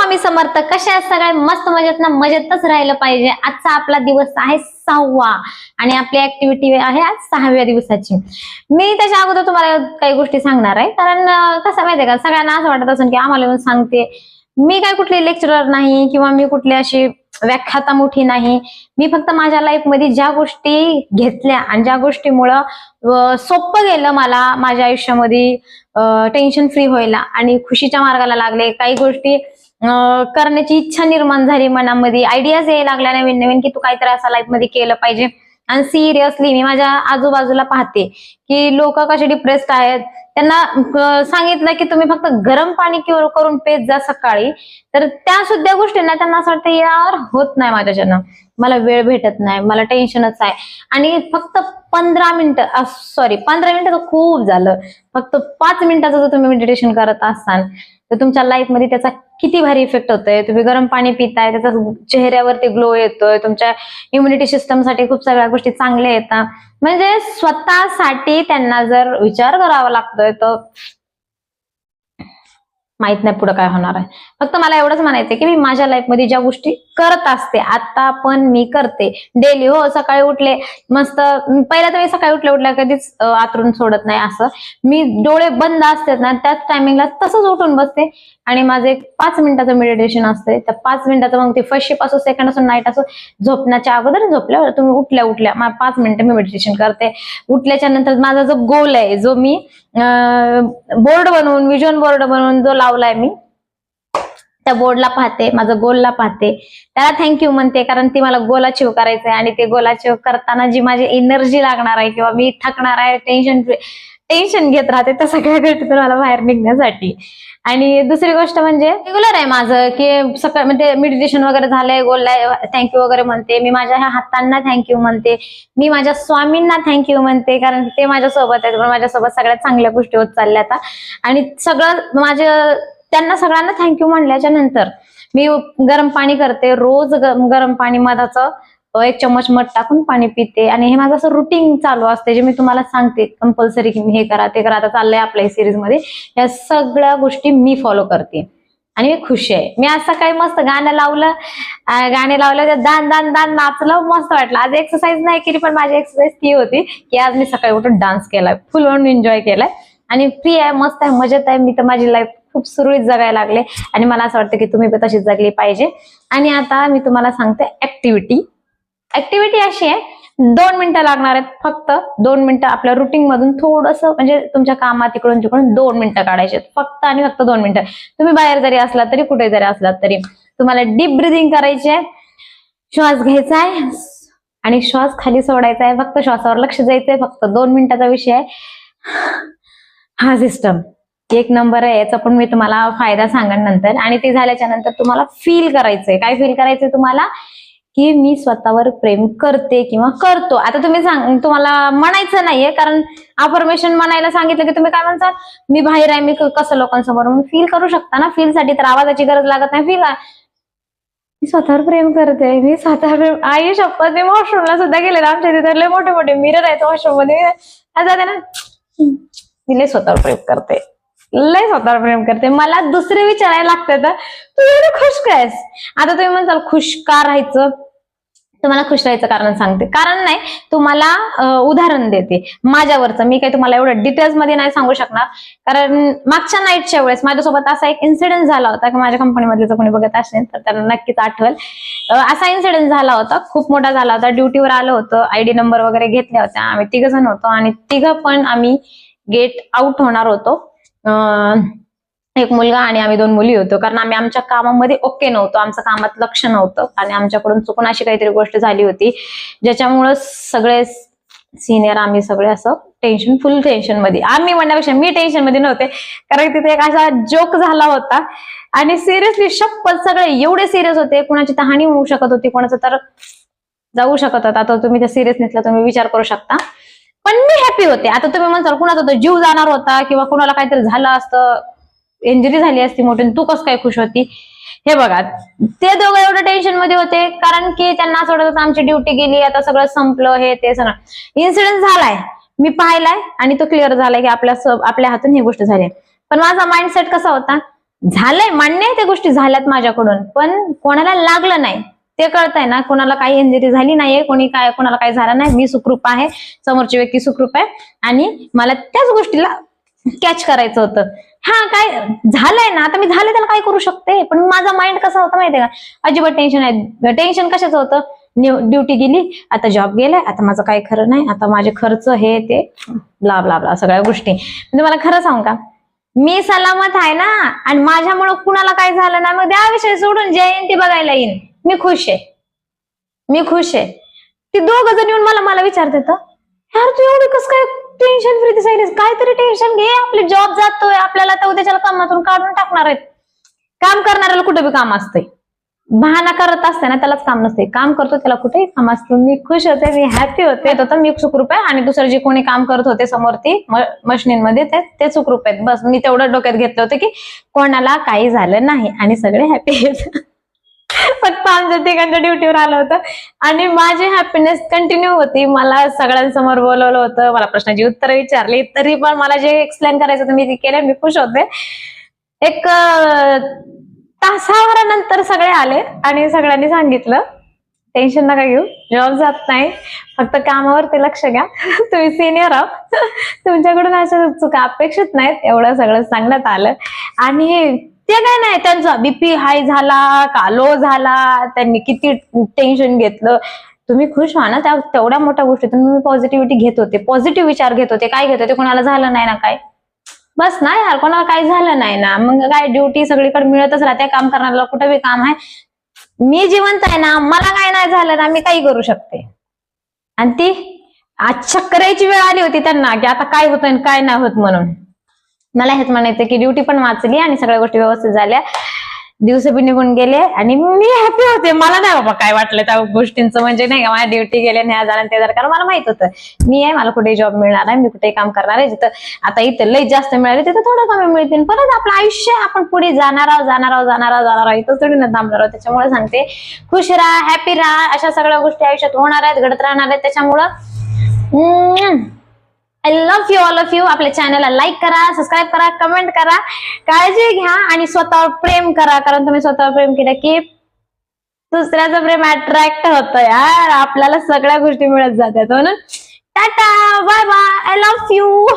स्वामी समर्थ कशा सगळ्या? मस्त मजेत ना? मजेतच राहिलं पाहिजे. आजचा आपला दिवस आहे सहावा आणि आपली ऍक्टिव्हिटी आहे आज सहाव्या दिवसाची. मी त्याच्या अगोदर तुम्हाला काही गोष्टी सांगणार आहे. कारण कसं माहितीये का? सगळ्यांना असं वाटत असेल की आम्हाला येऊन सांगते. मी काय कुठली लेक्चरर नाही किंवा मी कुठली अशी व्याख्याता मोठी नाही. मी फक्त माझ्या लाईफमध्ये ज्या गोष्टी घेतल्या आणि ज्या गोष्टीमुळं सोपं गेलं मला माझ्या आयुष्यामध्ये टेन्शन फ्री व्हायला आणि खुशीच्या मार्गाला लागले. काही गोष्टी करण्याची इच्छा निर्माण झाली मनामध्ये. आयडियाज यायला लागल्या नवीन नवीन की तू काहीतरी असं लाईफमध्ये केलं पाहिजे. आणि सिरियसली मी माझ्या आजूबाजूला पाहते की लोक कसे डिप्रेस्ड आहेत. त्यांना सांगितलं की तुम्ही फक्त गरम पाणी किंवा करून पेत जा सकाळी. तर त्या सुद्धा गोष्टींना त्यांना असं वाटतं यार होत नाही माझ्याच्यानं. मला वेळ भेटत नाही मला टेन्शनच आहे. आणि फक्त पंधरा मिनिटं सॉरी पंधरा मिनिटं तर खूप झालं. फक्त पाच मिनिटाचं जर तुम्ही मेडिटेशन करत असाल तर तुमच्या लाईफमध्ये त्याचा किती भारी इफेक्ट होतोय. तुम्ही गरम पाणी पिताय त्याचा चेहऱ्यावरती ग्लो येतोय तुमच्या इम्युनिटी सिस्टमसाठी खूप सगळ्या गोष्टी चांगल्या येतात. म्हणजे स्वतःसाठी त्यांना जर विचार करावा लागतोय तर माहीत नाही पुढे काय होणार आहे. फक्त मला एवढंच म्हणायचंय की मी माझ्या लाईफमध्ये ज्या गोष्टी करत असते आता पण मी करते. डेली हो सकाळी उठले मस्त पहिल्या तर सकाळी उठल्या उठल्या कधीच आतरून सोडत नाही असं. मी डोळे बंद असतात ना त्याच टायमिंगला तसंच उठून बसते. आणि माझं एक पाच मिनिटाचं मेडिटेशन असते त्या पाच मिनिटाचं मग ते फर्स्ट शिप असो सेकंड असो नाईट असो झोपण्याच्या अगोदर झोपल्यावर तुम्ही उठल्या उठल्या पाच मिनिटं मी मेडिटेशन करते. उठल्याच्या नंतर माझा जो गोल आहे जो मी बोर्ड बनवून विजन बोर्ड बनवून जो लावलाय मी त्या बोर्डला पाहते माझं गोलला पाहते. त्याला थँक्यू म्हणते कारण ती मला गोल अचीव करायचं आहे आणि ते गोल अचीव करताना जी माझी एनर्जी लागणार आहे किंवा मी थकणार आहे टेन्शन टेन्शन घेत राहते. त्या सगळ्या गोष्टीतून मला बाहेर निघण्यासाठी. आणि दुसरी गोष्ट म्हणजे रेग्युलर आहे माझं की सकाळ म्हणजे मेडिटेशन वगैरे झालंय बोललाय थँक्यू वगैरे म्हणते. मी माझ्या ह्या हातांना थँक्यू म्हणते. मी माझ्या स्वामींना थँक्यू म्हणते कारण ते माझ्यासोबत आहेत. पण माझ्यासोबत सगळ्यात चांगल्या गोष्टी होत चालल्या आता. आणि सगळं माझ्या त्यांना सगळ्यांना थँक्यू म्हणल्याच्या नंतर मी गरम पाणी करते. रोज गरम पाणी मधाचं एक चम्मच मध टाकून पाणी पिते. आणि हे माझं असं रुटीन चालू असते जे मी तुम्हाला सांगते. कंपल्सरी हे करा ते करा. आता चाललंय आपल्या सिरीजमध्ये. या सगळ्या गोष्टी मी फॉलो करते. आणि मी खुश आहे. मी आज सकाळी मस्त गाणं लावलं. गाणे लावलं ते दान दान दान नाचलं. मस्त वाटलं. आज एक्सरसाइज नाही केली पण माझी एक्सरसाइज ती होती की आज मी सकाळी उठून डान्स केलाय. फुल म्हणून एन्जॉय केलाय. आणि फ्री आहे मस्त आहे मजेत आहे. मी तर माझी लाईफ खूप सुरळीत जगायला लागले. आणि मला असं वाटतं की तुम्ही पण तशीच जगली पाहिजे. आणि आता मी तुम्हाला सांगते ऍक्टिव्हिटी ऍक्टिव्हिटी अशी आहे दोन मिनिटं लागणार आहेत फक्त. दोन मिनिटं आपल्या रुटीन मधून थोडस म्हणजे तुमच्या कामात इकडून तिकडून दोन मिनिटं काढायचे फक्त आणि फक्त दोन मिनिटं. तुम्ही बाहेर जरी असलात तरी कुठे जरी असलात तरी. तुम्हाला डीप ब्रिदिंग करायची आहे श्वास घ्यायचा आहे. आणि श्वास खाली सोडायचा आहे. फक्त श्वासावर लक्ष द्यायचंय. फक्त दोन मिनिटाचा विषय आहे. हा सिस्टम एक नंबर आहे. याचा पण मी तुम्हाला फायदा सांगेन नंतर. आणि ते झाल्याच्यानंतर तुम्हाला फील करायचंय. काय फील करायचंय तुम्हाला? की मी स्वतःवर प्रेम करते किंवा करतो. आता तुम्ही सांग तुम्हाला म्हणायचं नाहीये कारण अफर्मेशन म्हणायला सांगितलं की तुम्ही काय म्हणता? मी बाहेर आहे मी कसं लोकांसमोर फील करू शकता ना? फील साठी तर आवाजाची गरज लागत नाही फील मी स्वतःवर प्रेम करते मी स्वतः प्रेम आई शपथ मी वॉशरूमला सुद्धा गेले ना आमच्या तिथे लय मोठे मोठे मिरर आहेत वॉशरूममध्ये. जाते ना? मी लय स्वतःवर प्रेम करते. लय स्वतःवर प्रेम करते. मला दुसरे विचारायला लागते तर तू एवढं खुश कायस? आता तुम्ही म्हणसाल खुश का राहायचं. तुम्हाला खुश राहायचं कारण सांगते. कारण नाही तुम्हाला उदाहरण देते. माझ्यावरचं. मी काही तुम्हाला एवढं डिटेल्समध्ये नाही सांगू शकणार. कारण मागच्या नाईटच्या वेळेस माझ्यासोबत असा एक इन्सिडेंट झाला होता. की माझ्या कंपनीमधले जर कोणी बघत असेल तर त्यांना नक्कीच आठवल. असा इन्सिडेंट झाला होता. खूप मोठा झाला होता. ड्युटीवर आलं होतं. आयडी नंबर वगैरे घेतल्या होत्या. आम्ही तिघ जण होतो. आणि तिघं पण आम्ही गेट आउट होणार होतो. एक मुलगा आणि आम्ही दोन मुली होतो. कारण आम्ही आमच्या कामामध्ये ओके नव्हतो. आमचं कामात लक्ष नव्हतं. आणि आमच्याकडून चुकून अशी काहीतरी गोष्ट झाली होती. ज्याच्यामुळं सगळे सिनियर आम्ही सगळे असं टेन्शन फुल टेन्शनमध्ये. आम्ही म्हणण्यापेक्षा मी टेन्शनमध्ये नव्हते. कारण तिथे एक असा जोक झाला होता. आणि सिरियसली शपथ सगळे एवढे सिरियस होते. कुणाची तहानी होऊ शकत होती. कोणाचं तर जाऊ शकत होता. आता तुम्ही त्या सिरियसनेसला तुम्ही विचार करू शकता. पण मी हॅपी होते. आता तुम्ही म्हणसाल कुणाचा तर जीव जाणार होता किंवा कुणाला काहीतरी झालं असतं इंजुरी झाली असती मोठी तू कसं काय खुश होती? हे बघा ते दोघं एवढं टेन्शनमध्ये होते कारण की त्यांना असं वाटत आमची ड्युटी गेली आता सगळं संपलं हे ते सगळं इन्सिडेंट झालाय. मी पाहिलाय आणि तो क्लिअर झालाय की आपल्या आपल्या हातून ही गोष्ट झाली पण माझा माइंडसेट कसा होता? झालंय मान्य आहे त्या गोष्टी झाल्यात माझ्याकडून पण कोणाला लागलं नाही. ते कळतंय ना कोणाला काही इंजुरी झाली नाहीये कोणी काय कोणाला काही झालं नाही. मी सुखरूप आहे समोरची व्यक्ती सुखरूप आहे. आणि मला त्याच गोष्टीला कॅच करायचं होतं. हा काय झालंय ना आता मी झाले त्याला काय करू शकते? पण माझा माइंड कसा होता माहितीये का? अजिबात टेन्शन आहे टेन्शन कशाचं होतं? ड्युटी गेली आता जॉब गेलाय आता माझं काय खरं नाही आता माझे खर्च हे ते ब्ला ब्ला ब्ला सगळ्या गोष्टी. म्हणजे मला खरं सांग का? मी सलामत आहे ना आणि माझ्यामुळं कुणाला काय झालं ना मग त्या विषय सोडून जयंती बघायला येईन. मी खुश आहे. मी खुश आहे. ती दोघ जण येऊन मला मला विचारतात यार तू एवढी कस काय टेन्शन फ्री दिसायलीस? काहीतरी टेन्शन घे. आपले जॉब जातोय. आपल्याला तर उद्याच्या कामातून काढून टाकणार आहेत. काम करणाऱ्याला कुठे बी काम असतंय. बहाना करत असते ना त्यालाच काम नसते काम करतो त्याला कुठेही काम असतं. मी खुश होते मी हॅपी होते. येत होतं मी सुखरूप आहे. आणि दुसरं जे कोणी काम करत होते समोर ती मशीनमध्ये ते ते सुखरूप आहेत. बस मी तेवढं डोक्यात घेतलं होतं की कोणाला काही झालं नाही. आणि सगळे हॅपी आहेत. फक्त आमच्या तिघांच्या ड्युटीवर आलं होतं. आणि माझी हॅपीनेस कंटिन्यू होती. मला सगळ्यांसमोर बोलवलं होतं. मला प्रश्नाची उत्तरं विचारली. तरी पण मला जे एक्सप्लेन करायचं होतं मी ती केलं. मी खुश होते. एक अं, तासाभरानंतर सगळे आले आणि सगळ्यांनी सांगितलं टेन्शन नका घेऊ. जॉब जात नाही. फक्त कामावर ते लक्ष घ्या. तुम्ही सिनियर आहो तुमच्याकडून अशा चुका अपेक्षित नाहीत. एवढं सगळं सांगण्यात आलं. आणि ते काय नाही त्यांचा बीपी हाय झाला का लो झाला त्यांनी किती टेन्शन घेतलं. तुम्ही खुश व्हा ना त्या तेवढ्या मोठ्या गोष्टीतून तुम्ही पॉझिटिव्हिटी घेत होते. पॉझिटिव्ह विचार घेत होते. काय घेत होते? कोणाला झालं नाही ना काय? बस ना यार कोणाला काय झालं नाही ना? मग काय ड्युटी सगळीकडे मिळतच राहते काम करणाऱ्याला कुठं बी काम आहे. मी जिवंत आहे ना मला काय नाही झालं ना मी काही करू शकते. आणि ती आज चक्कर वेळ आली होती त्यांना की आता काय होतं आणि काय नाही होत म्हणून. मला हेच म्हणायचं की ड्युटी पण वाचली आणि सगळ्या गोष्टी व्यवस्थित झाल्या. दिवस बी निघून गेले आणि मी हॅपी होते. मला नाही बाबा काय वाटलं त्या गोष्टींचं. म्हणजे नाही का माझ्या ड्युटी गेले नाही झालं ते जर कारण मला माहीत होतं मी आहे मला कुठे जॉब मिळणार आहे मी कुठे काम करणार आहे जिथं आता इथं लई जास्त मिळाले तिथं थोडं कमी मिळतील. परत आपलं आयुष्य आपण पुढे जाणार आहोत जाणार आहोत जाणार आहोत जाणार आहोत. इथं थोडी ना थांबणार आहोत. त्याच्यामुळे सांगते खुश राहा हॅपी राहा. अशा सगळ्या गोष्टी आयुष्यात होणार आहेत घडत राहणार आहेत. त्याच्यामुळं I love you all of you आपल्या चॅनलला लाईक करा सबस्क्राईब करा कमेंट करा. काळजी घ्या आणि स्वतःवर प्रेम करा. कारण तुम्ही स्वतःवर प्रेम केलं की दुसऱ्याचं प्रेम अट्रॅक्ट होतं यार. आपल्याला सगळ्या गोष्टी मिळत जातात हो म्हणून tata bye bye I love you